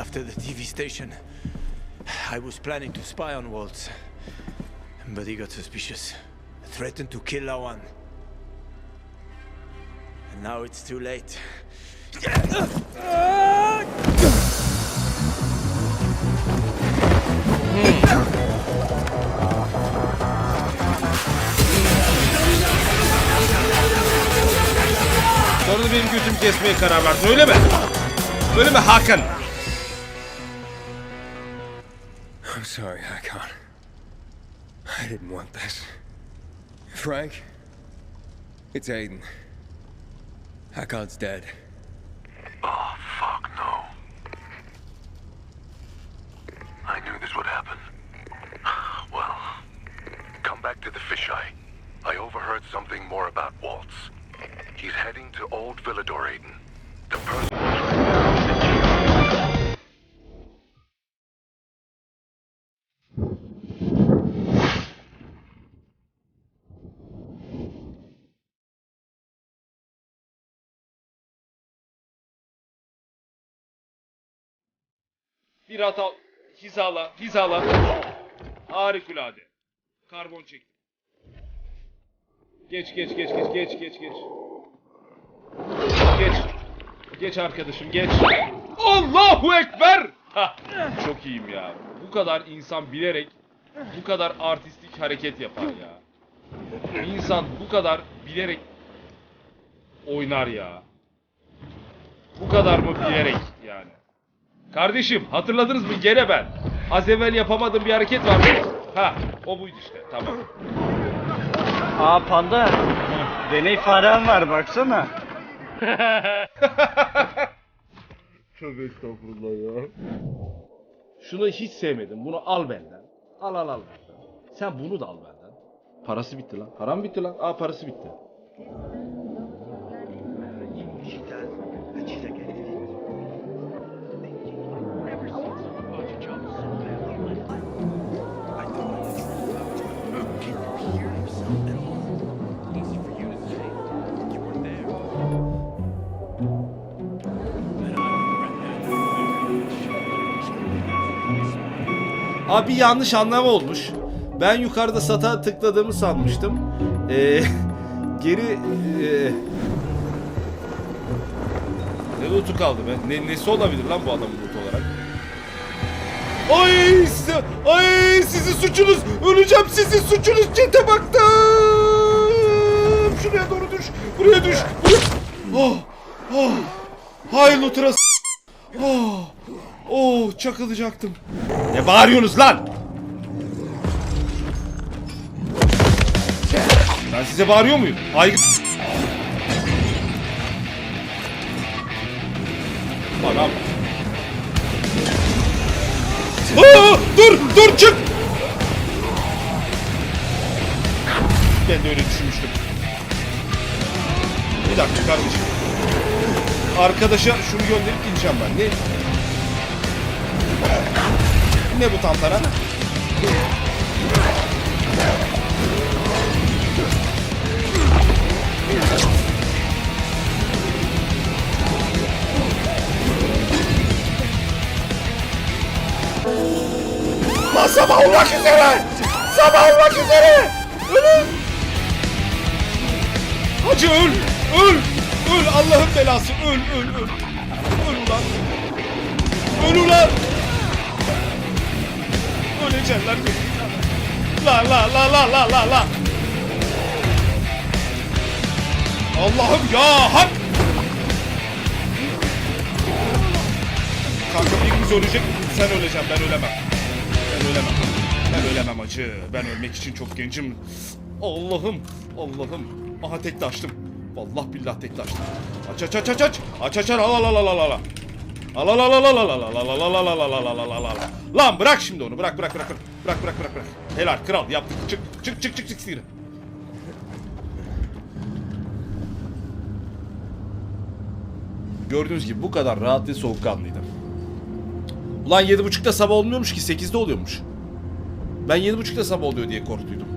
After the TV station, I was planning to spy on Waltz. But he got suspicious. Threatened to kill Lawan. And now it's too late. Sonra da benim götümü kesmeye karar verdin öyle mi? Öyle mi Hakan? I'm sorry, Hakon. I didn't want this. Frank? It's Aiden. Hakon's dead. Oh, fuck no. I knew this would happen. Well, come back to the fisheye. I overheard something more about Waltz. He's heading to Old Villador, Aiden. The person... Bir hata hizala, hizala. Harikulade. Karbon çektim. Geç geç geç geç geç geç geç. Geç. Geç arkadaşım geç. Allahu Ekber! Hah, çok iyiyim ya. Bu kadar insan bilerek bu kadar artistik hareket yapar ya. İnsan bu kadar bilerek oynar ya. Bu kadar mı bilerek yani? Kardeşim hatırladınız mı gene ben. Az evvel yapamadığım bir hareket vardı. Ha o buydu işte tamam. Aa panda. Deney faren var baksana. Tövbe estağfurullah ya. Şunu hiç sevmedim. Bunu al benden. Al al al benden. Sen bunu da al benden. Parası bitti lan. Param bitti lan. Aa parası bitti. Abi yanlış anlama olmuş. Ben yukarıda sata tıkladığımı sanmıştım. Ee, geri... ee, Ne lootu kaldı be? Ne, nesi olabilir lan bu adamın loot olarak? Ay size, ay sizin suçunuz, öleceğim sizin suçunuz çete baktım. Şuraya doğru düş, buraya düş. Buraya. Oh, oh. Hay looter'a s- Oh, oh çakılacaktım. Ne bağırıyorsunuz lan? Ben size bağırıyor muyum? Ay. Anam. Aa, dur, dur çık. Ben de öyle düşünmüştüm. Bir dakika kardeşim. Arkadaşa şunu gönderip gideceğim ben. Ne? Ne bu tantara? Lan sabah olmak üzere! Sabah olmak üzere! Ölün! Hacı öl! Öl! Öl Allah'ın belası! Öl öl öl! Öl ulan! Öl ulan! Öleceksin lan La la la la la la la! Allah'ım ya hak! Kanka birimiz ölecek, sen öleceksin, ben ölemem. Ben ölemem. Ben ölemem acı. Ben ölmek için çok gencim. Allah'ım, Allah'ım. Aha tek açtım. Vallahi billah tek açtım. Aç aç aç aç aç. Aç aç al al al al al al. Al al al al al al al al al al al al al al al al Lan bırak şimdi onu. Bırak bırak bırak. Bırak bırak bırak bırak. Helal kral yaptık. Çık çık çık çık çık sihir. Gördüğünüz gibi bu kadar rahat ve soğukkanlıydım. Ulan 7.30'da sabah olmuyormuş ki 8'de oluyormuş. Ben 7.30'da sabah oluyor diye korktuydum.